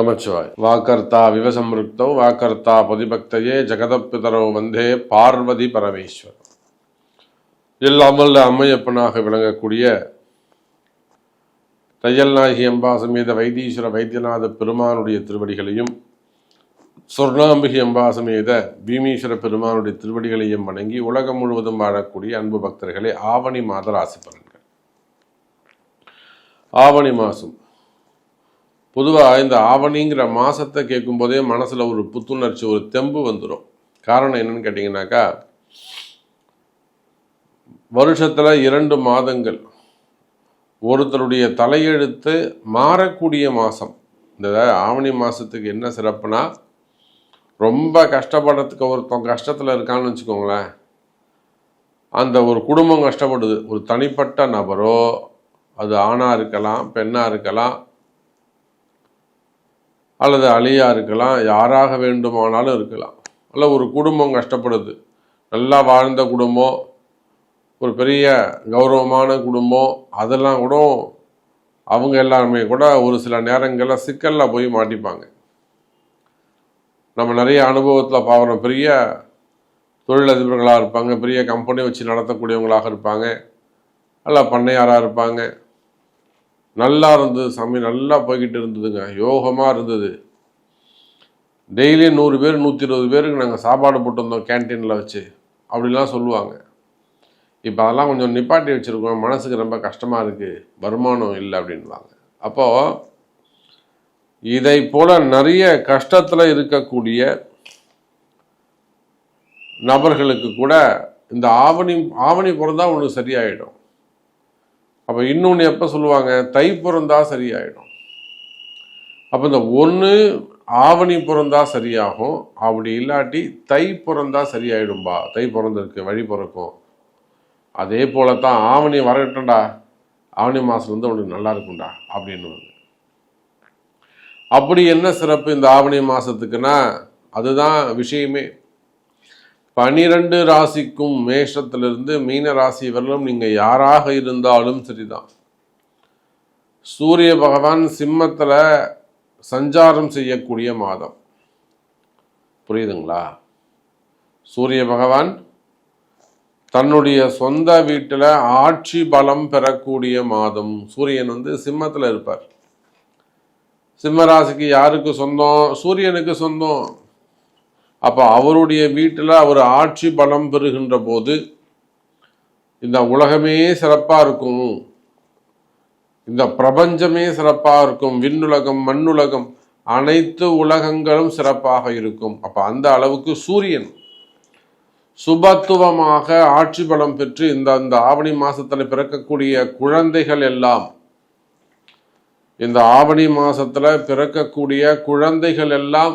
நமச்சிவாய் வாக்கர்த்தா விவசம்ருக்தௌ வாக்கர்த்தா பதிபக்தையே ஜெகதப்பிதரோ வந்தே பார்வதி பரமேஸ்வர் இல்லாமல் அம்மையப்பனாக விளங்கக்கூடிய தையல்நாயகி அம்பா சமேத வைத்தீஸ்வர வைத்தியநாத பெருமானுடைய திருவடிகளையும் சொர்ணாம்பிகை அம்பா சமேத பீமீஸ்வர பெருமானுடைய திருவடிகளையும் வணங்கி உலகம் முழுவதும் வாழக்கூடிய அன்பு பக்தர்களே ஆவணி மாத ராசி பலன்கள் ஆவணி மாதம் பொதுவாக இந்த ஆவணிங்கிற மாதத்தை கேட்கும்போதே மனசில் ஒரு புத்துணர்ச்சி ஒரு தெம்பு வந்துடும் காரணம் என்னன்னு கேட்டிங்கனாக்கா வருஷத்தில் இரண்டு மாதங்கள். ஒருத்தருடைய தலையெழுத்து மாறக்கூடிய மாதம் இந்த ஆவணி மாதத்துக்கு என்ன சிறப்புனா ரொம்ப கஷ்டப்படுறதுக்கு ஒருத்தன் கஷ்டத்தில் இருக்கான்னு வச்சுக்கோங்களேன். அந்த ஒரு குடும்பம் கஷ்டப்படுது. ஒரு தனிப்பட்ட நபரோ அது ஆணாக இருக்கலாம் பெண்ணாக இருக்கலாம் அல்லது அழியா இருக்கலாம் யாராக வேண்டுமானாலும் இருக்கலாம். அல்ல ஒரு குடும்பம் கஷ்டப்படுது. நல்லா வாழ்ந்த குடும்பம் ஒரு பெரிய கௌரவமான குடும்பம் அதெல்லாம் கூட அவங்க எல்லாருமே கூட ஒரு சில நேரங்களில் சிக்கலில் போய் மாட்டிப்பாங்க. நம்ம நிறைய அனுபவத்தில் பார்க்குறோம் பெரிய தொழிலதிபர்களாக இருப்பாங்க பெரிய கம்பெனி வச்சு நடத்தக்கூடியவங்களாக இருப்பாங்க. அல்ல பண்ணையாராக இருப்பாங்க. நல்லா இருந்தது சாமி நல்லா போய்கிட்டு இருந்ததுங்க. யோகமாக இருந்தது. டெய்லி நூறு பேர் நூற்றி இருபது பேருக்கு நாங்கள் சாப்பாடு போட்டு வந்தோம் கேன்டீனில் வச்சு. அப்படிலாம் சொல்லுவாங்க. இப்போ அதெல்லாம் கொஞ்சம் நிப்பாட்டி வச்சுருக்கோம். மனசுக்கு ரொம்ப கஷ்டமாக இருக்குது வருமானம் இல்லை அப்படின்வாங்க அப்போது இதை போல் நிறைய கஷ்டத்தில் இருக்கக்கூடிய நபர்களுக்கு கூட இந்த ஆவணி ஆவணி பிறந்தா உனக்கு சரியாயிடும். அப்போ இன்னொன்று எப்போ சொல்லுவாங்க? தை பிறந்தா சரியாயிடும். அப்போ இந்த ஒன்று ஆவணி பிறந்தா சரியாகும். அப்படி இல்லாட்டி தை பிறந்தா சரியாயிடும்பா. தை பிறந்திருக்கு வழி பிறக்கும். அதே போல தான் ஆவணி வரட்டும்டா. ஆவணி மாதம் வந்து உனக்கு நல்லா இருக்கும்டா அப்படின்னு அப்படி என்ன சிறப்பு இந்த ஆவணி மாதத்துக்குன்னா அதுதான் விஷயமே. பனிரெண்டு ராசிக்கும் மேஷத்திலிருந்து மீன ராசி வரலும் நீங்கள் யாராக இருந்தாலும் சரிதான். சூரிய பகவான் சிம்மத்தில் சஞ்சாரம் செய்யக்கூடிய மாதம். புரியுதுங்களா? சூரிய பகவான் தன்னுடைய சொந்த வீட்டில் ஆட்சி பலம் பெறக்கூடிய மாதம். சூரியன் வந்து சிம்மத்தில் இருப்பார். சிம்ம ராசிக்கு யாருக்கு சொந்தம்? சூரியனுக்கு சொந்தம். அப்போ அவருடைய வீட்டில் அவர் ஆட்சி பலம் பெறுகின்ற போது இந்த உலகமே சிறப்பாக இருக்கும். இந்த பிரபஞ்சமே சிறப்பாக இருக்கும். விண்ணுலகம் மண்ணுலகம் அனைத்து உலகங்களும் சிறப்பாக இருக்கும். அப்போ அந்த அளவுக்கு சூரியன் சுபத்துவமாக ஆட்சி பலம் பெற்று இந்த இந்த ஆவணி மாதத்தில் பிறக்கக்கூடிய குழந்தைகள் எல்லாம் இந்த ஆவணி மாதத்தில் பிறக்கக்கூடிய குழந்தைகள் எல்லாம்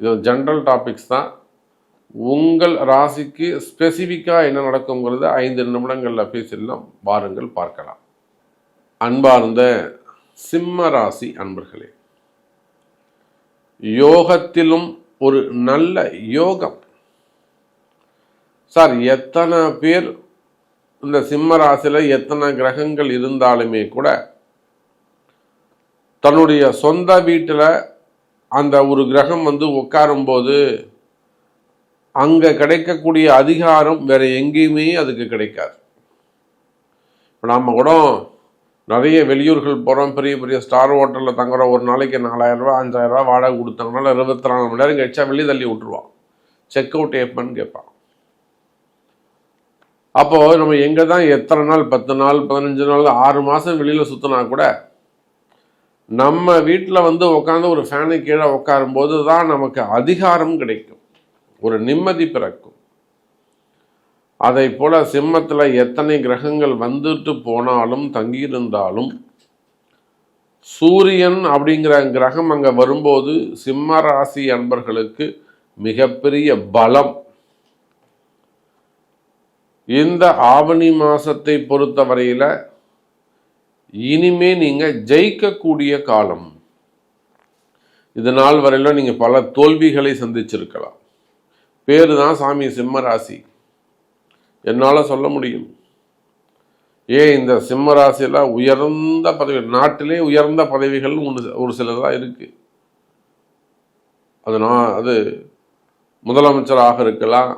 இது ஜென்ரல் டாபிக்ஸ் தான். உங்கள் ராசிக்கு ஸ்பெசிஃபிக்காக என்ன நடக்குங்கிறத ஐந்து நிமிடங்களில் பேசிடலாம். வாருங்கள் பார்க்கலாம். அன்பார்ந்த சிம்ம ராசி அன்பர்களே யோகத்திலும் ஒரு நல்ல யோகம். சார் எத்தனை பேர் இந்த சிம்ம ராசியில் எத்தனை கிரகங்கள் இருந்தாலுமே கூட தன்னுடைய சொந்த வீட்டில் அந்த ஒரு கிரகம் வந்து உட்காரும்போது அங்கே கிடைக்கக்கூடிய அதிகாரம் வேற எங்கேயுமே அதுக்கு கிடைக்காது. இப்போ நாம் கூட நிறைய வெளியூர்கள் போகிறோம் பெரிய பெரிய ஸ்டார் ஹோட்டலில் தங்குறோம் ஒரு நாளைக்கு நாலாயிரம் ரூபா வாடகை கொடுத்தாங்கனால இருபத்தி நாலு மணி நேரம் கழிச்சா வெளியே தள்ளி விட்டுருவான். செக் அவுட் எப்பன்னு கேட்பான். அப்போது நம்ம எங்கே தான் எத்தனை நாள்? பத்து நாள் பதினஞ்சு நாள் ஆறு மாதம் வெளியில் சுற்றினா கூட நம்ம வீட்டில் வந்து உட்காந்து ஒரு ஃபேனு கீழே உட்காரும்போது தான் நமக்கு அதிகாரம் கிடைக்கும். ஒரு நிம்மதி பிறக்கும். அதை போல சிம்மத்தில் எத்தனை கிரகங்கள் வந்துட்டு போனாலும் தங்கியிருந்தாலும் சூரியன் அப்படிங்கிற கிரகம் அங்கே வரும்போது சிம்ம ராசி அன்பர்களுக்கு மிகப்பெரிய பலம். இந்த ஆவணி மாதத்தை பொறுத்தவரையில் இனிமே நீங்க ஜெயிக்கக்கூடிய காலம். இது நாள் வரையிலும் நீங்க பல தோல்விகளை சந்திச்சிருக்கலாம். பேரு தான் சாமி சிம்ம ராசி. என்னால் சொல்ல முடியும். ஏன் இந்த சிம்ம ராசியில் உயர்ந்த பதவி நாட்டிலே உயர்ந்த பதவிகள் ஒன்று ஒரு சிலதாக இருக்குது அது நான் அது முதலமைச்சராக இருக்கலாம்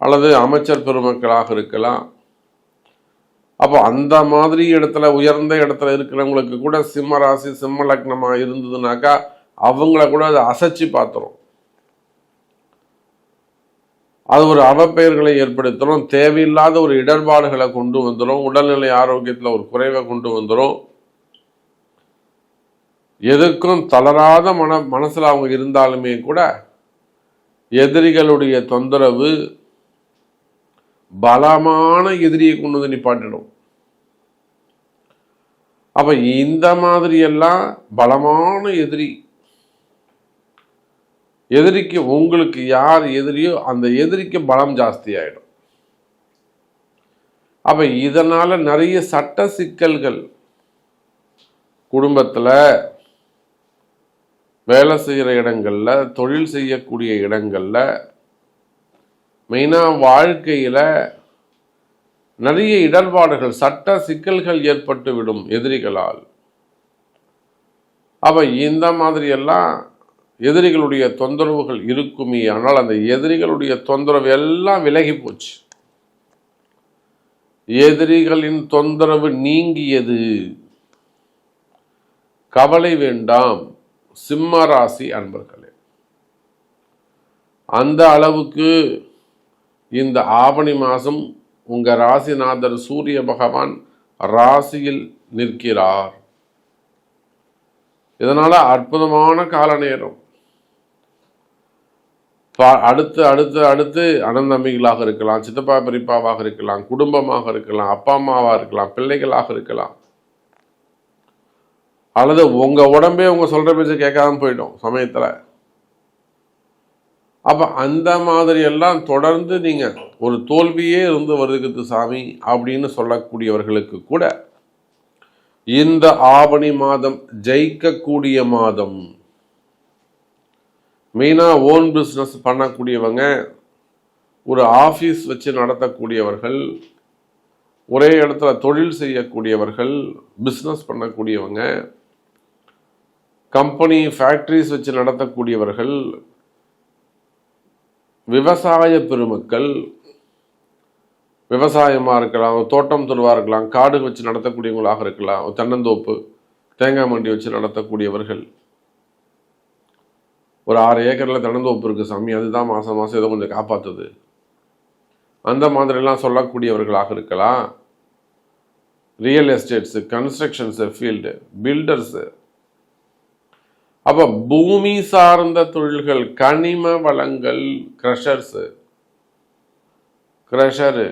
அல்லது அமைச்சர் பெருமக்களாக இருக்கலாம் அப்போ அந்த மாதிரி இடத்துல உயர்ந்த இடத்துல இருக்கிறவங்களுக்கு கூட சிம்ம ராசி சிம்ம லக்னமாக இருந்ததுனாக்கா அவங்கள கூட அதை அசைச்சு பார்த்துரும். அது ஒரு அவப்பெயர்களை ஏற்படுத்துகிறோம் தேவையில்லாத ஒரு இடர்பாடுகளை கொண்டு வந்துடும் உடல்நிலை ஆரோக்கியத்தில் ஒரு குறைவை கொண்டு வந்துடும் எதுக்கும் தளராத மன மனசில் அவங்க இருந்தாலுமே கூட எதிரிகளுடைய தொந்தரவு பலமான எதிரியை கொண்டு வந்து நிப்பாட்டிடும். அப்ப இந்த மாதிரி எல்லாம் பலமான எதிரி. எதிரிக்கு உங்களுக்கு யார் எதிரியோ அந்த எதிரிக்கு பலம் ஜாஸ்தி ஆயிடும் அப்ப இதனால நிறைய சட்ட சிக்கல்கள். குடும்பத்துல வேலை செய்கிற இடங்கள்ல தொழில் செய்யக்கூடிய இடங்கள்ல மெயினாக வாழ்க்கையில் நிறைய இடர்பாடுகள் சட்ட சிக்கல்கள் ஏற்பட்டு விடும் எதிரிகளால். அப்போ இந்த மாதிரியெல்லாம் எதிரிகளுடைய தொந்தரவுகள் இருக்குமே ஆனால் அந்த எதிரிகளுடைய தொந்தரவு எல்லாம் விலகி போச்சு. எதிரிகளின் தொந்தரவு நீங்கியது. கவலை வேண்டாம் சிம்ம ராசி அன்பர்களே. அந்த அளவுக்கு இந்த ஆவணி மாதம் உங்கள் ராசிநாதர் சூரிய பகவான் ராசியில் நிற்கிறார். இதனால் அற்புதமான கால நேரம். பா- அடுத்து அடுத்து அடுத்து அனந்தமிகளாக இருக்கலாம் சித்தப்பா பெரியப்பாவாக இருக்கலாம் குடும்பமாக இருக்கலாம் அப்பா அம்மாவாக இருக்கலாம் பிள்ளைகளாக இருக்கலாம். அல்லது உங்கள் உடம்பே உங்கள் சொல்கிற பேச்சு கேட்காம போயிடும் சமயத்தில். அப்போ அந்த மாதிரி எல்லாம் தொடர்ந்து நீங்கள் ஒரு தோல்வியே இருந்து வருகிறது சாமி அப்படின்னு சொல்லக்கூடியவர்களுக்கு கூட இந்த ஆவணி மாதம் ஜெயிக்கக்கூடிய மாதம். மெயினாக ஓன் பிஸ்னஸ் பண்ணக்கூடியவங்க ஒரு ஆஃபீஸ் வச்சு நடத்தக்கூடியவர்கள் ஒரே இடத்துல தொழில் செய்யக்கூடியவர்கள் பிஸ்னஸ் பண்ணக்கூடியவங்க கம்பெனி ஃபேக்ட்ரிஸ் வச்சு நடத்தக்கூடியவர்கள் விவசாய பெருமக்கள் விவசாயமாக இருக்கலாம் தோட்டம் தொழுவாக இருக்கலாம் காடு வச்சு நடத்தக்கூடியவங்களாக இருக்கலாம் தென்னந்தோப்பு தேங்காய் மண்டி வச்சு நடத்தக்கூடியவர்கள். ஒரு ஆறு ஏக்கரில் தென்னந்தோப்பு இருக்குது சாமி அதுதான் மாதம் மாதம் ஏதோ கொஞ்சம் காப்பாற்றுது அந்த மாதிரிலாம் சொல்லக்கூடியவர்களாக இருக்கலாம். Real estates constructions field builders அப்போ பூமி சார்ந்த தொழில்கள் கனிம வளங்கள் க்ரஷர்ஸு க்ரஷரு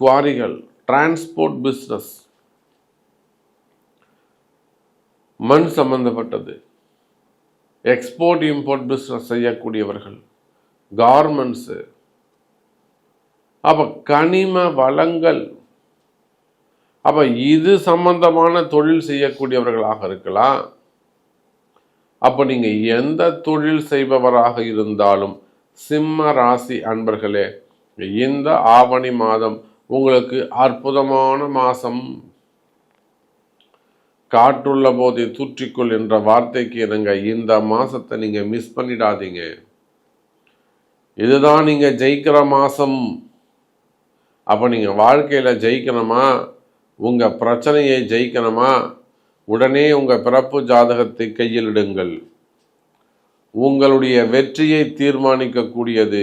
குவாரிகள் டிரான்ஸ்போர்ட் பிஸ்னஸ் மண் சம்பந்தப்பட்டது. எக்ஸ்போர்ட் இம்போர்ட் பிஸ்னஸ் செய்யக்கூடியவர்கள் கார்மெண்ட்ஸு அப்போ கனிம வளங்கள். அப்போ இது சம்பந்தமான தொழில் செய்யக்கூடியவர்களாக இருக்கலாம். அப்போ நீங்கள் எந்த தொழில் செய்பவராக இருந்தாலும் சிம்ம ராசி அன்பர்களே இந்த ஆவணி மாதம் உங்களுக்கு அற்புதமான மாதம் காற்றுள்ள போதை தூற்றிக்கொள் என்ற வார்த்தைக்கு இருங்க இந்த மாசத்தை நீங்க மிஸ் பண்ணிடாதீங்க. இதுதான் நீங்க ஜெயிக்கிற மாசம். அப்ப நீங்க வாழ்க்கையில ஜெயிக்கணுமா? உங்க பிரச்சனையை ஜெயிக்கணுமா? உடனே உங்கள் பிறப்பு ஜாதகத்தை கையிலிடுங்கள். உங்களுடைய வெற்றியை தீர்மானிக்கக்கூடியது.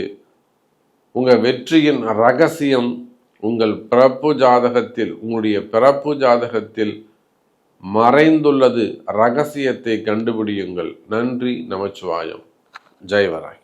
உங்கள் வெற்றியின் ரகசியம் உங்கள் பிறப்பு ஜாதகத்தில் உங்களுடைய பிறப்பு ஜாதகத்தில் மறைந்துள்ளது. ரகசியத்தை கண்டுபிடியுங்கள். நன்றி நமச்சிவாயம். ஜெயவராகி.